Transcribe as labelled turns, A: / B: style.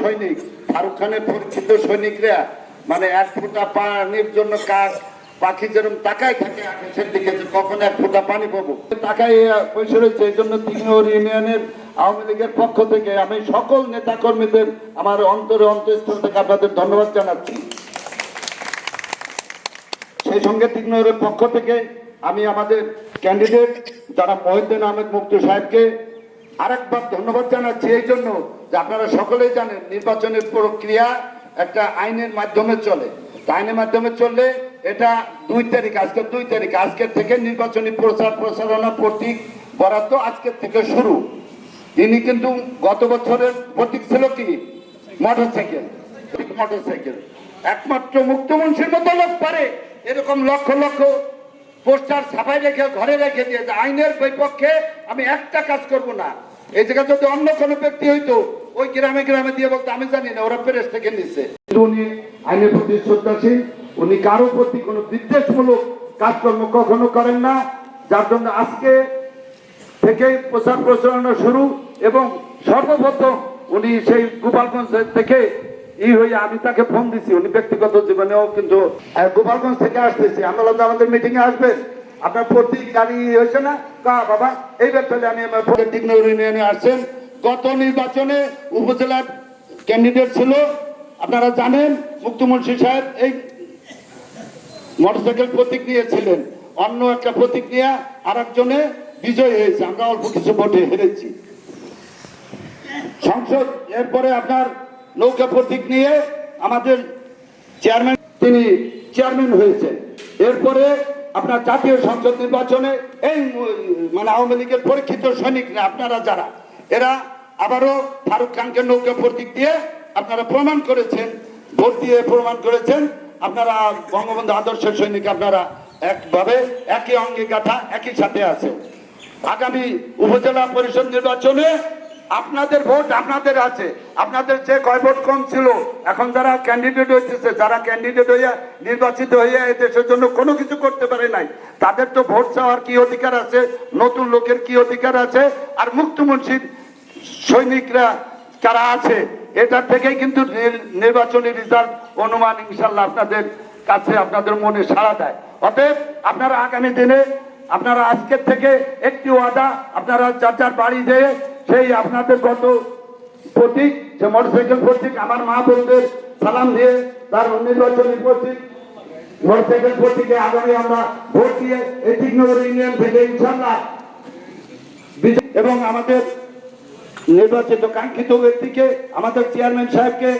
A: সৈনিক, শাহরুখ খানের পরীক্ষিত সৈনিকরা মানে এক ফোঁটা পানির জন্য কাক পাখি যেরকম তাকায় থাকে আকাশের দিকে, যে কখন এক ফোঁটা পানি পাবো। তাকাই বসে রয়েছে, এই জন্য তিনর ইউনিয়নের আওয়ামী লীগের পক্ষ থেকে, আমি সকল নেতা কর্মীদের আমার অন্তরে অন্তঃস্থল থেকে আপনাদের ধন্যবাদ জানাচ্ছি। সেই সঙ্গে তিনরের পক্ষ থেকে, আমি আমাদের ক্যান্ডিডেট যারা মহিউদ্দিন আহমেদ মুক্তি সাহেবকে আরেকবার ধন্যবাদ জানাচ্ছি এই জন্য যে আপনারা সকলেই জানেন নির্বাচনের প্রক্রিয়া একটা আইনের মাধ্যমে চলে। আইনের মাধ্যমে চললে এটা দুই তারিখ, আজকে দুই তারিখ, আজকের থেকে নির্বাচনী প্রচার প্রচারণা প্রতীক বরাদ্দ আজকের থেকে শুরু। তিনি কিন্তু গত বছরের প্রতীক ছিল কি? মোটর সাইকেল মোটর সাইকেল একমাত্র মুক্তমন্ত্রীর মতো লোক পারে, এরকম লক্ষ লক্ষ পোস্টার ছাপাই রেখে, ঘরে রেখে দিয়ে আইনের বিপক্ষে আমি একটা কাজ করব না। এই জায়গায় যদি অন্য কোনো ব্যক্তি হইতো, ওই গ্রামে গ্রামে দিয়ে বলতো, আমি জানি না, ওরা প্রেস থেকে নিচ্ছে উনি আইনের প্রতি শ্রদ্ধাশীল, উনি কারও প্রতি কোনো বিদ্বেষমূলক কাজকর্ম কখনো করেন না, যার জন্য আজকে থেকে প্রচার প্রচারণা শুরু এবং সর্বপ্রথম উনি সেই গোপালগঞ্জ থেকে ই হয়ে আমি তাকে ফোন দিছি। উনি ব্যক্তিগত জীবনেও কিন্তু গোপালগঞ্জ থেকে আসতেছি। আমরা আমাদের মিটিং এ আসবেন। আপনার প্রতি গাড়ি হয়েছে না? কা, বাবা, এই ব্যাপারে আমি আমার দিকনগর ইউনিয়নে আসছেন। গত নির্বাচনে উপজেলার ক্যান্ডিডেট ছিল, আপনারা জানেন, মুক্তমন্ত্রী সাহেব এই মোটরসাইকেল প্রতীক নিয়েছিলেন অন্য একটা প্রতীক নিয়ে আর একজনে বিজয় হয়েছে। আমরা অল্প কিছু ভোটে হেরেছি। সংসদ, এরপরে আপনার নৌকা প্রতীক নিয়ে আমাদের চেয়ারম্যান তিনি চেয়ারম্যান হয়েছেন। এরপরে আপনার জাতীয় সংসদ নির্বাচনে এই মানে আওয়ামী লীগের পরীক্ষিত সৈনিকরা, আপনারা যারা, এরা আবারও ফারুক খানকে নৌকা প্রতীক দিয়ে আপনারা প্রমাণ করেছেন, ভোট দিয়ে প্রমাণ করেছেন, আপনারা বঙ্গবন্ধু আদর্শের সৈনিক আপনারা একভাবে, একই অঙ্গে গাথা একই সাথে আছে আগামী উপজেলা পরিষদ নির্বাচনে আপনাদের ভোট আপনাদের আছে। আপনাদের যে কয় ভোট কম ছিল, এখন যারা ক্যান্ডিডেট হয়েছে যারা ক্যান্ডিডেট হইয়া নির্বাচিত হইয়া এই দেশের জন্য কোনো কিছু করতে পারে নাই, তাদের তো ভোট চাওয়ার কি অধিকার আছে? নতুন লোকের কি অধিকার আছে? আর মুক্তমন্ত্রীর সৈনিকরা যারা আছে? এটার থেকেই কিন্তু নির- নির্বাচনী রেজাল্ট অনুমান ইনশাল্লাহ আপনাদের কাছে, আপনাদের মনে সাড়া দেয়। অতএব আপনারা আগামী দিনে, আপনারা আজকের থেকে একটি ওয়াদা, আপনারা যার যার বাড়ি যেয়ে সেই আপনাদের গত প্রতীক, যে মোটরসাইকেল প্রতীক, আমার মা বোনদের সালাম দিয়ে তার নির্বাচনী প্রতীক, মোটরসাইকেল প্রতীকে আগামী আমরা ভোট দিয়ে এই তিকনগর ইউনিয়ন থেকে ইনশাল্লাহ এবং আমাদের নির্বাচিত কাঙ্ক্ষিত ব্যক্তিকে, আমাদের চেয়ারম্যান সাহেবকে